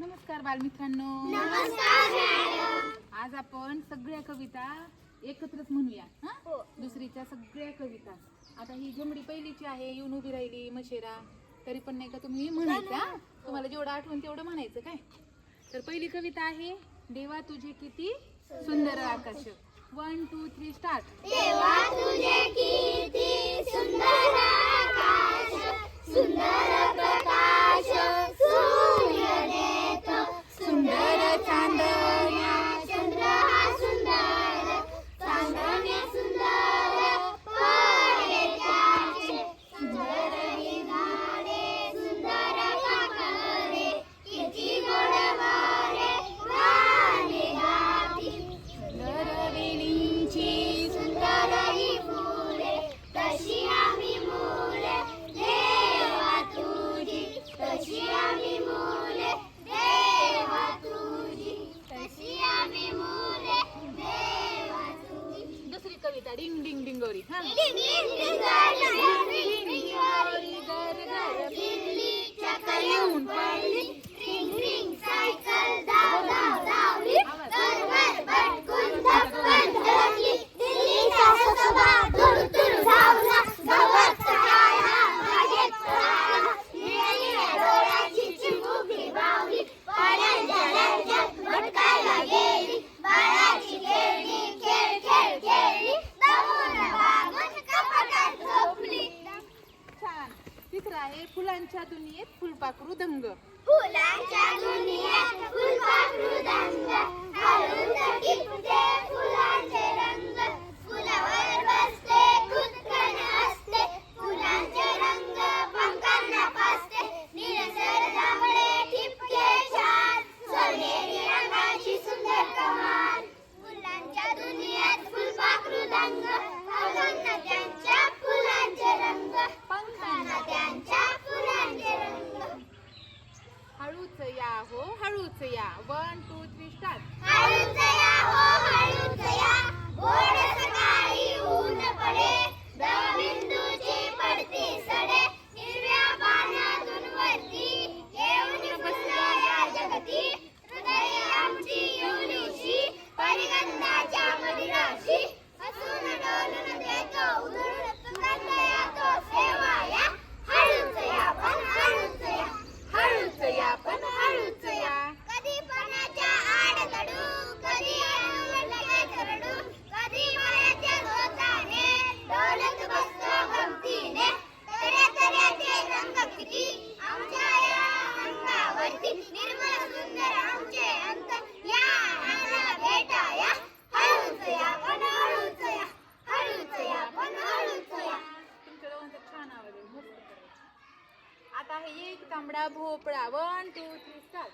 नमस्कार बालमित्रांनो. नमस्कार आज आपण सगळ्या कविता एकत्रच म्हणूया हा? हो. दुसरीच्या सगळ्या कविता. आता ही झुमडी पहिलीची आहे येऊन उभी राहिली मशेरा. तरी पण नाही का तुम्ही म्हणायचा तुम्हाला जेवढं आठवण तेवढं म्हणायचं काय? तर पहिली कविता आहे देवा तुझे किती सुंदर आकाश. वन टू थ्री स्टार्ट देवा तुझे किती bye पात्र आहे फुलांच्या दुनियेत फुलपाखरू दंग. फुलांच्या दुनियेत फुलपाखरू दंग. फुलांचे रंग. फुलावर बसते भोपळा वन टू थ्री स्टार्ट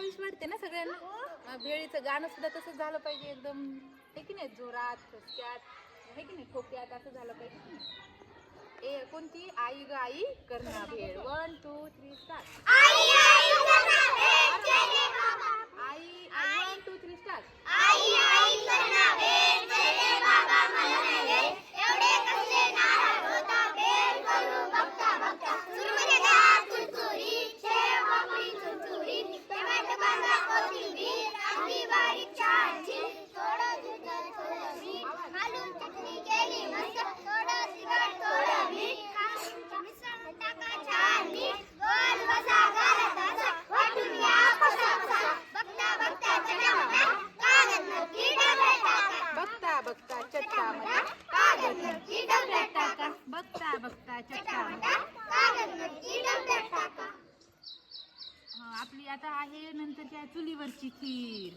बावीस वाटते ना सगळ्यांना. भेळीचं गाणं सुद्धा तसं झालं पाहिजे एकदम. हे की नाही जोरात ठोक्यात हे की नाही ठोक्यात असं झालं पाहिजे ए कोणती? आई ग आई करणार भेळ. वन टू थ्री स्टार आई आई वन टू थ्री स्टार आई चुलीवरची खीर.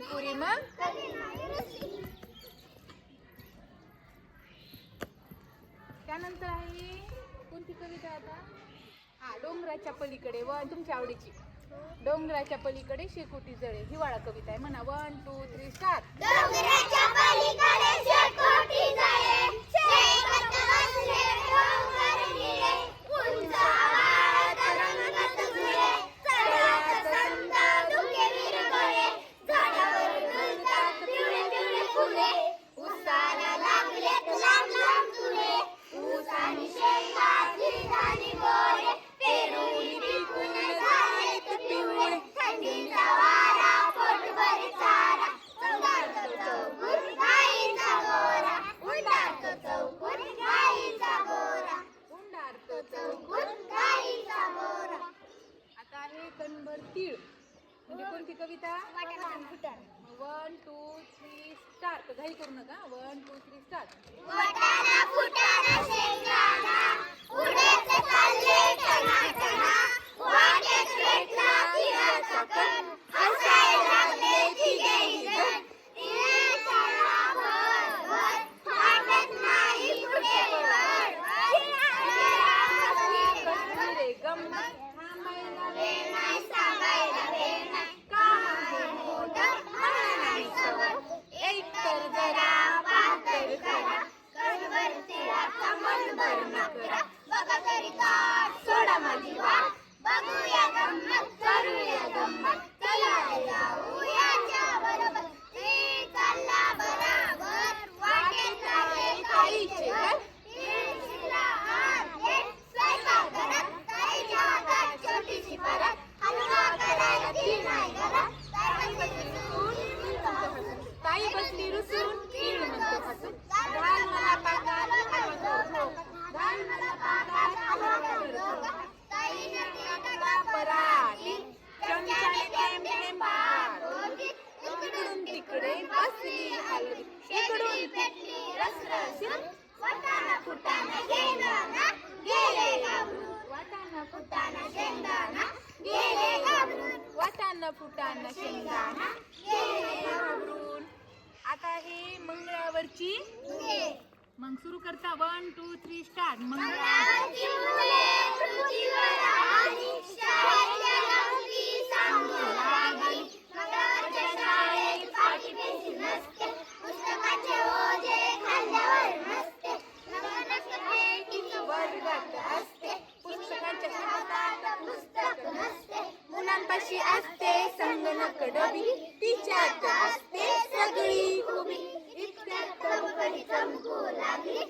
कधी पुरी मग? त्यानंतर आहे कोणती कविता आता? हा डोंगराच्या पलीकडे वन तुमच्या आवडीची. डोंगराच्या पलीकडे शेकोटी जळे. हिवाळा कविता आहे म्हणा. वन टू थ्री स्टार वाटाणा फुटाणा शेंगदाणा. आता हे मंगळावरची मग सुरू करता. वन टू थ्री स्टार्ट मंगळावरची डबी तिच्या असते सगळी उभी इतक्यात चमकडी चमकू लागली.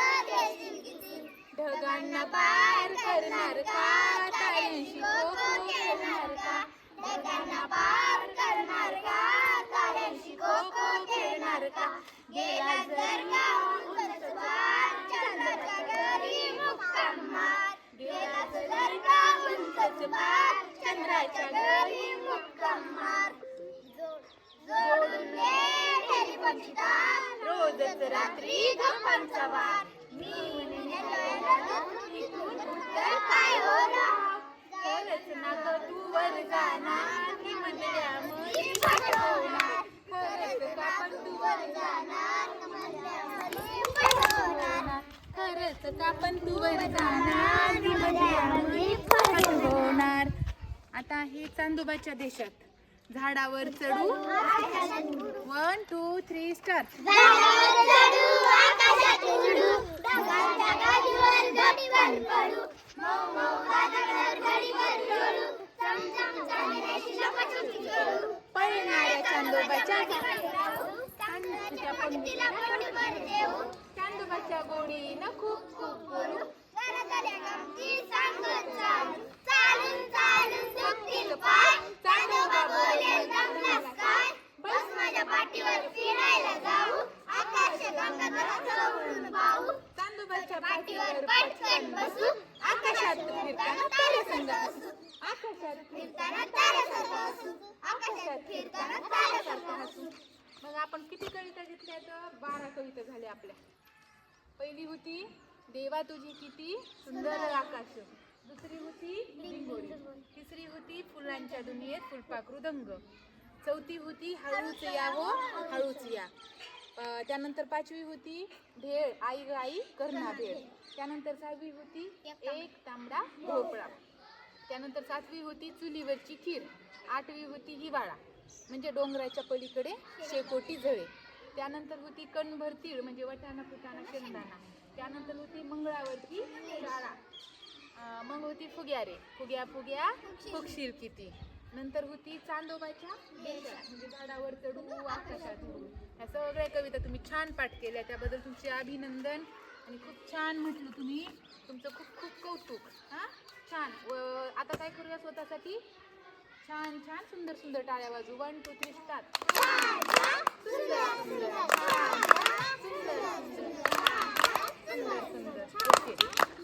ढगांना पार करणार का? ताऱ्यांशी खो खो खेळणार का? ढगांना पार करणार का? ताऱ्यांशी खो खो खेळणार का? गेला जर का उंच पार चंद्राच्या घरी मुक्काम मार. गेला जर का उंच पार चंद्राच्या घरी मुक्काम मार. जोडून रोजच रात्री गप्पांचा वार. मी जाणार आता हे चांदोबाच्या देशात झाडावर चढू. वन टू थ्री स्टार चांदोबाच्या खूप खूप बोलू बस माझ्या पाठीवर फिरायला जाऊ. आकाश पाहू. चांदोबाच्या पाठीवर पटकन बसू आकाशात फिरताना तारे संग हसू आकाशात फिरताना ताऱ्यासारखं हसू आकाशात फिरताना ताऱ्यासारखं हसू मग आपण किती कविता घेतल्या तर बारा कविता झाल्या आपल्या. पहिली होती देवा तुझी किती सुंदर आकाश. दुसरी होती लिंगोरी तिसरी होती फुलांच्या दुनियेत फुलपाखरू दंग. चौथी होती हळूच या हो हळूच या. त्यानंतर पाचवी होती भेळ आई ग आई करणा भेळ. त्यानंतर सहावी होती एक तांबडा भोपळा. त्यानंतर सातवी होती चुलीवरची खीर. आठवी होती हिवाळा म्हणजे डोंगराच्या पलीकडे शेकोटी झळे. त्यानंतर होती कणभर तीळ म्हणजे वटाणा फुटाणा शेंगदाणा. त्यानंतर होती मंगळावरती शाळा. मग होती फुग्यारे. फुग्या फुग्या पक्षीर किती. नंतर होती चांदोबाच्या म्हणजे वर चढू आकाशात उडू ह्या सगळ्या कविता तुम्ही छान पाठ केल्या. त्याबद्दल तुमचे अभिनंदन. आणि खूप छान म्हटलं तुम्ही. तुमचं खूप खूप कौतुक. हां? छान. व आता काय करूया स्वतःसाठी? छान छान सुंदर सुंदर टाळ्या वाजू वन टू थ्री स्टार्ट सुंदर सुंदर ओके